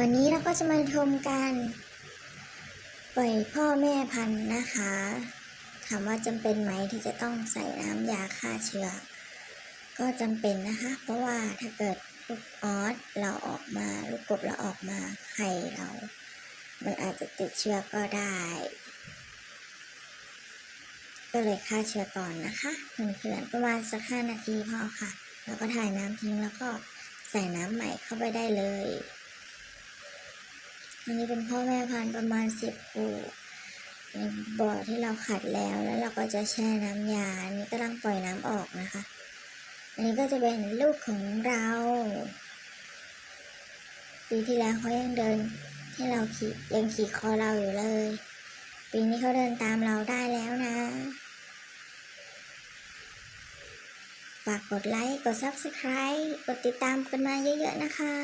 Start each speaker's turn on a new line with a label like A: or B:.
A: วันนี้เราก็จะมาชมการปล่อยพ่อแม่พันธุ์นะคะ ถามว่าจำเป็นไหมที่จะต้องใส่น้ำยาฆ่าเชื้อ ก็จำเป็นนะคะ เพราะว่าถ้าเกิดลูกออสเราออกมาลูกกบเราออกมาไข่เรา มันอาจจะติดเชื้อก็ได้ ก็เลยฆ่าเชื้อก่อนนะคะเพื่อนๆประมาณสักห้านาทีพอค่ะ แล้วก็ถ่ายน้ำทิ้งแล้วก็ใส่น้ำใหม่เข้าไปได้เลย อันนี้เป็นพ่อแม่พันธุ์ประมาณสิบคู่ในบ่อที่เราขัดแล้วแล้วเราก็จะแช่น้ำยาอันนี้กำลังปล่อยน้ำออกนะคะ อันนี้ก็จะเป็นลูกของเราปีที่แล้วเขายังเดินให้เราขี่ยังขี่คอเราอยู่เลย ปีนี้เขาเดินตามเราได้แล้วนะฝากกดไลค์ กด Subscribe กดติดตามกันมาเยอะๆนะคะ